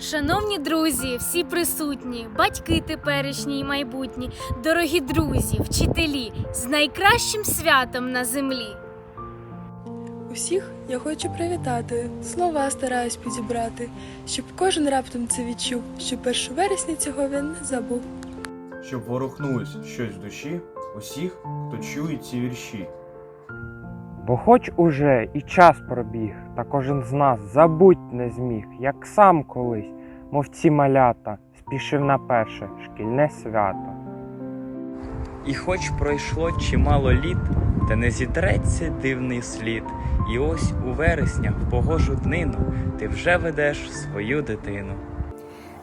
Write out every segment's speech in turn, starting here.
Шановні друзі, всі присутні, батьки теперішні й майбутні, дорогі друзі, вчителі, з найкращим святом на землі. Усіх я хочу привітати, слова стараюсь підібрати, щоб кожен раптом це відчув, що 1 вересня цього він не забув. щоб ворухнулось щось в душі усіх, хто чує ці вірші. Бо хоч уже і час пробіг, та кожен з нас забудь не зміг, як сам колись, мов ці малята, спішив на перше шкільне свято. І хоч пройшло чимало літ, та не зітреться дивний слід. І ось у вересня в погожу днину ти вже ведеш свою дитину.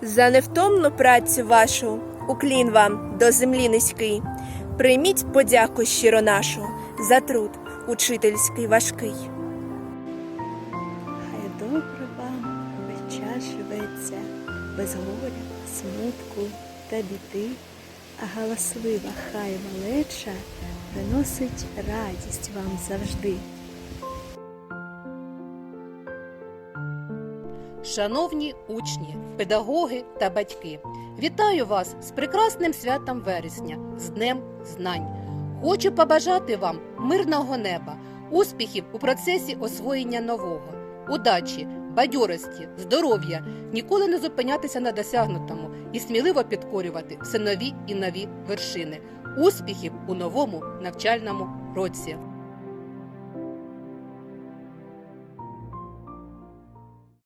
За невтомну працю вашу, уклін вам до землі низький. Прийміть подяку щиро нашу за труд учительський важкий. Хай добре вам весь час живеться, без горя, смутку та біди, а галаслива хай малеча приносить радість вам завжди. Шановні учні, педагоги та батьки, вітаю вас з прекрасним святом вересня, з Днем Знань. Хочу побажати вам мирного неба, успіхів у процесі освоєння нового, удачі, бадьорості, здоров'я, ніколи не зупинятися на досягнутому і сміливо підкорювати все нові і нові вершини. Успіхів у новому навчальному році.